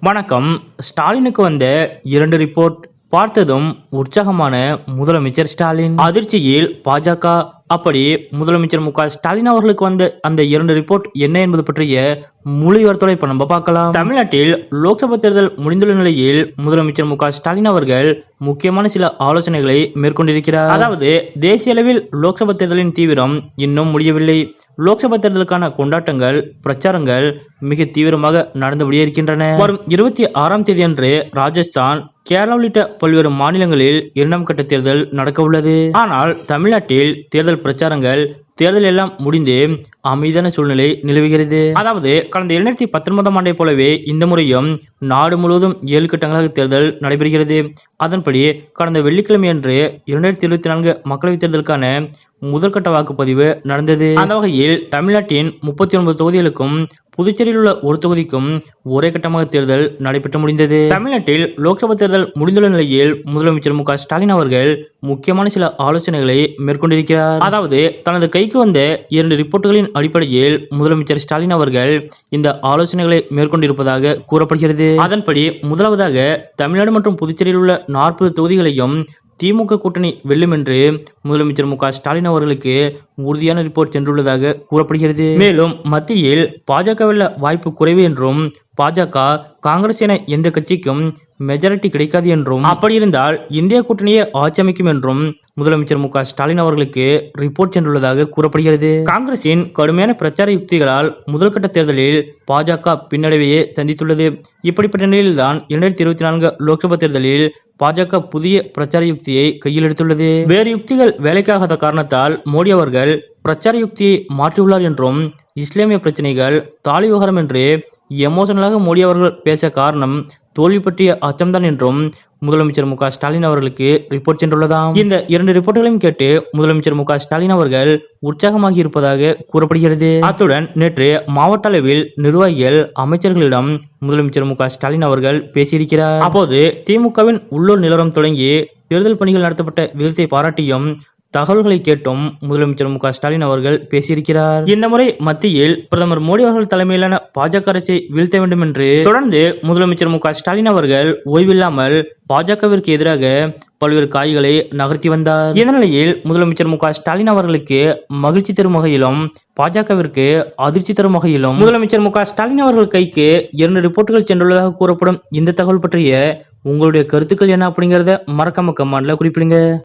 வணக்கம். ஸ்டாலினுக்கு வந்த இரண்டு ரிப்போர்ட் பார்த்ததும் உற்சாகமான முதலமைச்சர் ஸ்டாலின். அதிர்ச்சியில் பாஜக அப்படி முதலமைச்சர் மு க ஸ்டாலின் அவர்களுக்கு வந்த அந்த இரண்டு ரிப்போர்ட் என்ன என்பது பற்றிய முழு இப்ப நம்ம பார்க்கலாம். தமிழ்நாட்டில் லோக்சபா தேர்தல் முடிந்துள்ள நிலையில் முதலமைச்சர் மு க ஸ்டாலின் அவர்கள் முக்கியமான சில ஆலோசனைகளை மேற்கொண்டிருக்கிறார். அதாவது தேசிய அளவில் லோக்சபா தேர்தலின் தீவிரம் இன்னும் முடியவில்லை. லோக்சபா தேர்தலுக்கான கொண்டாட்டங்கள் பிரச்சாரங்கள் மிக தீவிரமாக நடந்தபடியே இருக்கின்றன. வரும் இருபத்தி ஆறாம் தேதி அன்று ராஜஸ்தான் கேரளா உள்ளிட்ட பல்வேறு மாநிலங்களில் இரண்டாம் கட்ட தேர்தல் நடக்க உள்ளது ஆனால் தமிழ்நாட்டில் தேர்தல் பிரச்சாரங்கள் தேர்தல் எல்லாம் முடிந்து அமைதியான சூழ்நிலை நிலவுகிறது. அதாவது கடந்த இரண்டாயிரத்தி பத்தொன்பதாம் ஆண்டை போலவே இந்த முறையும் நாடு முழுவதும் ஏழு கட்டங்களாக தேர்தல் நடைபெறுகிறது. அதன்படி கடந்த வெள்ளிக்கிழமை அன்று இரண்டாயிரத்தி இருபத்தி நான்கு மக்களவைத் தேர்தலுக்கான முதற்கட்ட வாக்குப்பதிவு நடந்தது. அந்த வகையில் தமிழ்நாட்டின் முப்பத்தி ஒன்பது தொகுதிகளுக்கும் புதுச்சேரியில் உள்ள ஒரு தொகுதிக்கும் ஒரே கட்டமாக தேர்தல் நடைபெற்று முடிந்தது. தமிழ்நாட்டில் லோக்சபா தேர்தல் முடிந்துள்ள நிலையில் முதலமைச்சர் மு ஸ்டாலின் அவர்கள் முக்கியமான சில ஆலோசனைகளை மேற்கொண்டிருக்கிறார். அதாவது தனது கைக்கு வந்த இரண்டு ரிப்போர்ட்டுகளின் அடிப்படையில் முதலமைச்சர் ஸ்டாலின் அவர்கள் இந்த ஆலோசனைகளை மேற்கொண்டிருப்பதாக கூறப்படுகிறது. அதன்படி முதலாவதாக தமிழ்நாடு மற்றும் புதுச்சேரியில் உள்ள நாற்பது தொகுதிகளையும் திமுக கூட்டணி வெல்லும் என்று முதலமைச்சர் மு ஸ்டாலின் அவர்களுக்கு உறுதியான ரிப்போர்ட் சென்றுள்ளதாக கூறப்படுகிறது. மேலும் மத்தியில் பாஜக வாய்ப்பு குறைவு என்றும் பாஜக காங்கிரஸ் என எந்த கட்சிக்கும் மெஜாரிட்டி கிடைக்காது என்றும் அப்படி இருந்தால் இந்திய கூட்டணியை ஆட்சி அமைக்கும் என்றும் முதலமைச்சர் மு ஸ்டாலின் அவர்களுக்கு ரிப்போர்ட் சென்றுள்ளதாக கூறப்படுகிறது. காங்கிரசின் கடுமையான பிரச்சார யுக்திகளால் முதல்கட்ட தேர்தலில் பாஜக பின்னடைவையே சந்தித்துள்ளது. இப்படிப்பட்ட நிலையில்தான் இரண்டாயிரத்தி இருபத்தி நான்கு லோக்சபா தேர்தலில் பாஜக புதிய பிரச்சார யுக்தியை கையில் எடுத்துள்ளது. வேறு யுக்திகள் வேலைக்காகாத காரணத்தால் மோடி அவர்கள் பிரச்சார யுக்தியை மாற்றியுள்ளார் என்றும் இஸ்லாமிய பிரச்சனைகள் தாலி விவகாரம் என்று எமோஷனலாக மோடி அவர்கள் பேச காரணம் தோல்வி பற்றிய அச்சம்தான் என்றும் முதலமைச்சர் மு ஸ்டாலின் அவர்களுக்கு ரிப்போர்ட் சென்றுள்ளதாம். இந்த இரண்டு ரிப்போர்ட்டுகளையும் கேட்டு முதலமைச்சர் மு ஸ்டாலின் அவர்கள் உற்சாகமாகி இருப்பதாக கூறப்படுகிறது. அத்துடன் நேற்று மாவட்ட அளவில் நிர்வாகிகள் அமைச்சர்களிடம் முதலமைச்சர் மு ஸ்டாலின் அவர்கள் பேசியிருக்கிறார். அப்போது திமுகவின் உள்ளூர் நிலவரம் தொடங்கி தேர்தல் பணிகள் நடத்தப்பட்ட விதத்தை பாராட்டியும் தகவல்களை கேட்டும் முதலமைச்சர் மு ஸ்டாலின் அவர்கள் பேசியிருக்கிறார். இந்த முறை மத்தியில் பிரதமர் மோடி அவர்கள் தலைமையிலான பாஜக அரசை வீழ்த்த வேண்டும் என்று தொடர்ந்து முதலமைச்சர் மு ஸ்டாலின் அவர்கள் ஓய்வில்லாமல் பாஜகவிற்கு எதிராக பல்வேறு காய்களை நகர்த்தி வந்தார். இந்த நிலையில் முதலமைச்சர் மு ஸ்டாலின் அவர்களுக்கு மகிழ்ச்சி தரும் வகையிலும் பாஜகவிற்கு அதிர்ச்சி தரும் வகையிலும் முதலமைச்சர் மு ஸ்டாலின் அவர்கள் கைக்கு இரண்டு ரிப்போர்ட்டுகள் சென்றுள்ளதாக கூறப்படும். இந்த தகவல் பற்றிய உங்களுடைய கருத்துக்கள் என்ன அப்படிங்கறத மறக்காம கமாண்ட்ல குறிப்பிடுங்க.